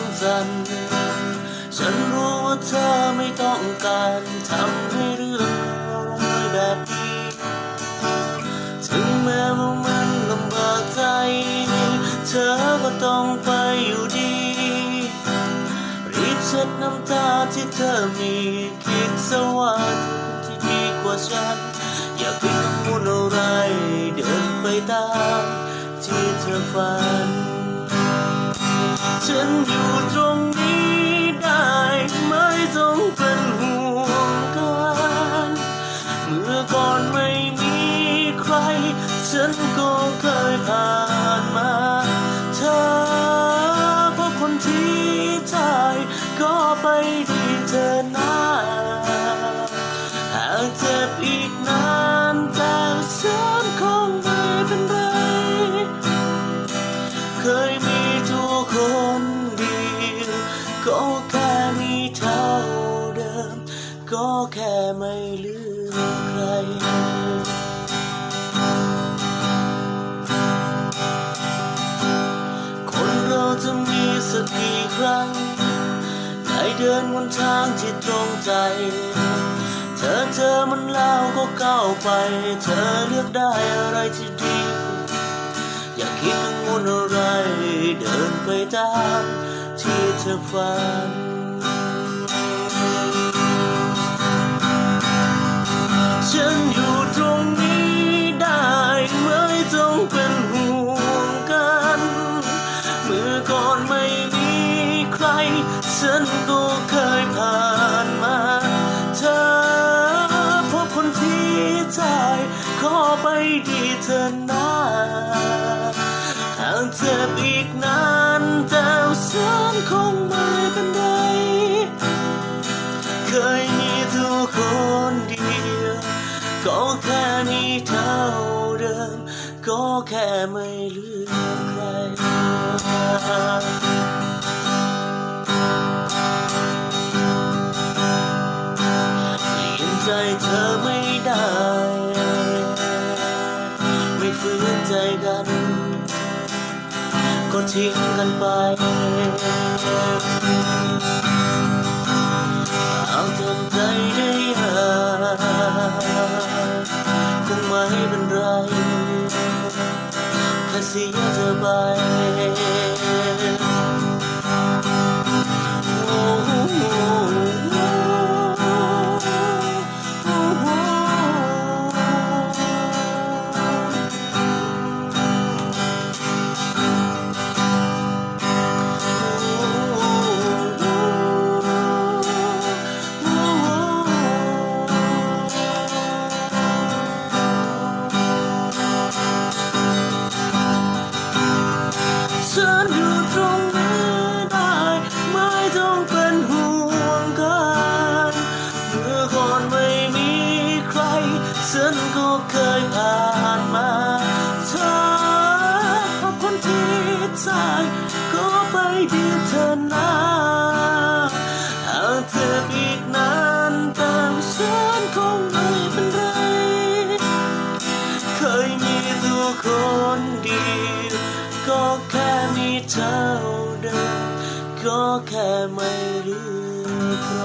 างสัน ฉันรู้ว่าเธอไม่ต้องการทำให้เรื่องราลงเอยแบบนี้ ถึงแม้ว่ามันลำบากใจ เธอก็ต้องไปอยู่ดี รีบเช็ดน้ำตาที่เธอมี คิดซะว่าเธอที่ดีกว่าฉัน อย่าไปกังวลอะไร เดินไปตามที่เธอฝัน ฉันอยู่ตรงนี้ได้ไม่ต้องเป็นห่วงกันเมื่อก่อนไม่มีใคร ฉันก็เคยผ่านมาเธอพบคนที่ใจก็ไปดีเธอ ก็แค่มีเท่าเดิม ก็แค่ไม่ลืมใคร คนเราจะมีสักกี่ครั้งได้เดินบนทางที่ตรงใจ เธอเจอมันแล้วก็ก้าวไป เธอเลือกได้อะไรที่ดี อย่าคิดกังวลอะไร เดินไปตามที่เธอฝัน ฉันอยู่ตรงนี้ได้ไม่ต้องเป็นห่วงกัน เมื่อก่อนไม่มีใคร ฉันก็เคยผ่านมา เธอพบคนที่ใจขอไปดีเธอน้าากเจ็บอีกนานแต่ฉันคงไม่เป็นไรเคยมีตัวคนเดียวก็แค่มีเท่าเดิมก็แค่ไม่เหลือใครเลี่ยนใจเธอไม่ได้ ไม่ฝืนใจกัน ทิ้งกันไปเอาทำใจได้หาคงไม่เป็นไรแค่เสียเธอไป นก็เคยผ่านมาเธอพบคนที่ใจก็ไปดีเธอน้าหากเธออีกนานแต่ฉันคงไม่เป็นไร เคยมีตัวคนเดียวก็แค่มีเท่าเดิมก็แค่ไม่เหลือใคร